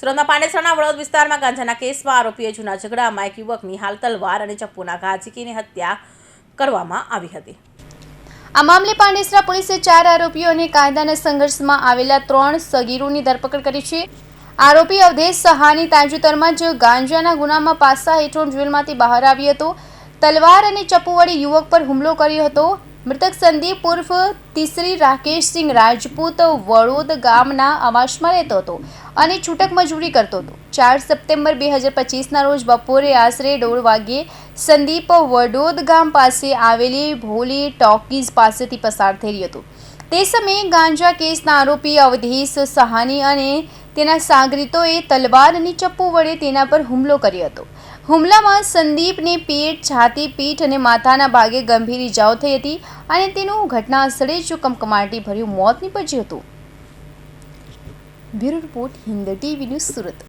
સુરતમાં પાંડેસરાના વડોદ વિસ્તારમાં ગાંજાના કેસમાં આરોપીએ જૂના ઝઘડામાં એક યુવકની હાલ તલવાર અને ચપ્પુના ઘા ઝીકીને હત્યા કરવામાં આવી હતી. આ મામલે પાંડેસરા પોલીસે ચાર આરોપીઓને કાયદાના સંઘર્ષમાં આવેલા ત્રણ સગીરોની ધરપકડ કરી છે. આરોપી અવધેશ સહાની તાજેતરમાં જ ગાંજાના ગુનામાં પાસા હેઠળ જેલમાંથી બહાર આવ્યો હતો. તલવાર અને ચપ્પુ વડે યુવક પર હુમલો કર્યો હતો. મૃતક સંદીપ ઉર્ફ તિસરી રાકેશસિંહ રાજપૂત વડોદ ગામના આવાસમાં રહેતો હતો અને છૂટક મજૂરી કરતો હતો. ચાર સપ્ટેમ્બર બે હજાર પચીસના રોજ બપોરે આશરે દોઢ વાગ્યે સંદીપ વડોદ ગામ પાસે આવેલી ભોલી ટોકીઝ પાસેથી પસાર થઈ રહ્યો હતો. તે સમયે ગાંજા કેસના આરોપી અવધેશ સહાની અને તેના સાગરીતોએ તલવાર અને ચપ્પુ વડે તેના પર હુમલો કર્યો હતો. હુમલામાં સંદીપને પેટ છાતી પીઠ અને માથાના ભાગે ગંભીર ઇજાઓ થઈ હતી અને તેનું ઘટના સ્થળે જ કમકમાટી ભર્યું મોત નીપજ્યું હતું. Bureau report Hind TV news Surat.